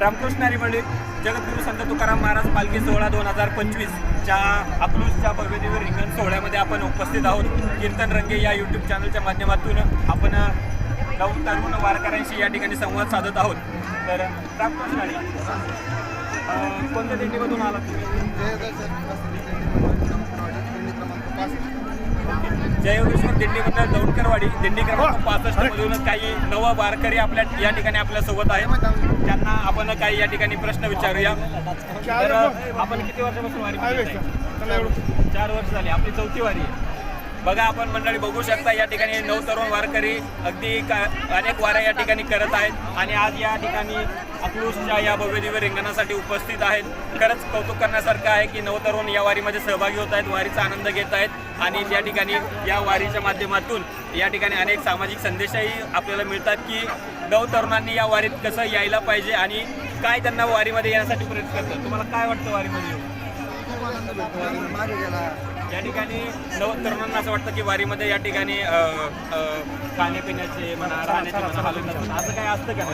रामकृष्णारी मंडळी जगद्गुरू संत तुकाराम महाराज पालखी सोहळा दोन हजार पंचवीसच्या अकलूजच्या भव्यदिव्य रिंगण सोहळ्यामध्ये आपण उपस्थित आहोत. कीर्तन रंगे या यूट्यूब चॅनलच्या माध्यमातून आपण नऊ तरुण वारकऱ्यांशी या ठिकाणी संवाद साधत आहोत. तर रामकृष्णारी हरी कोणत्या दिंडीमधून आलात तुम्ही? जय योगेश्वर दिंडीबद्दल दौडकरवाडी दिंडी क्रमांक पासष्ट मधून काही नव वारकरी आपल्या या ठिकाणी आपल्यासोबत आहेत. त्यांना आपण काही या ठिकाणी प्रश्न विचारूया. तर आपण किती वर्षापासून वारी आहे? चार वर्ष झाली. आपली चौथी वारी आहे. बघा आपण मंडळी बघू शकता या ठिकाणी नऊ तरुण वारकरी अगदी का अनेक वाऱ्या या ठिकाणी करत आहेत. आणि आज या ठिकाणी अकलूसच्या या भव्यदिव्य रिंगणासाठी उपस्थित आहेत. खरंच कौतुक करण्यासारखं आहे की नऊ तरुण या वारीमध्ये सहभागी होत आहेत वारीचा आनंद घेत आहेत. आणि या ठिकाणी या वारीच्या माध्यमातून या ठिकाणी अनेक सामाजिक संदेशही आपल्याला मिळतात की नऊ तरुणांनी या वारीत कसं यायला पाहिजे आणि काय त्यांना वारीमध्ये येण्यासाठी प्रयत्न करतात. तुम्हाला काय वाटतं वारीमध्ये येऊन? या ठिकाणी नव तरुणांना असं वाटतं की वारीमध्ये या ठिकाणी खाण्यापिण्याचे म्हणा राहण्याचे म्हणा असं काय असतं का?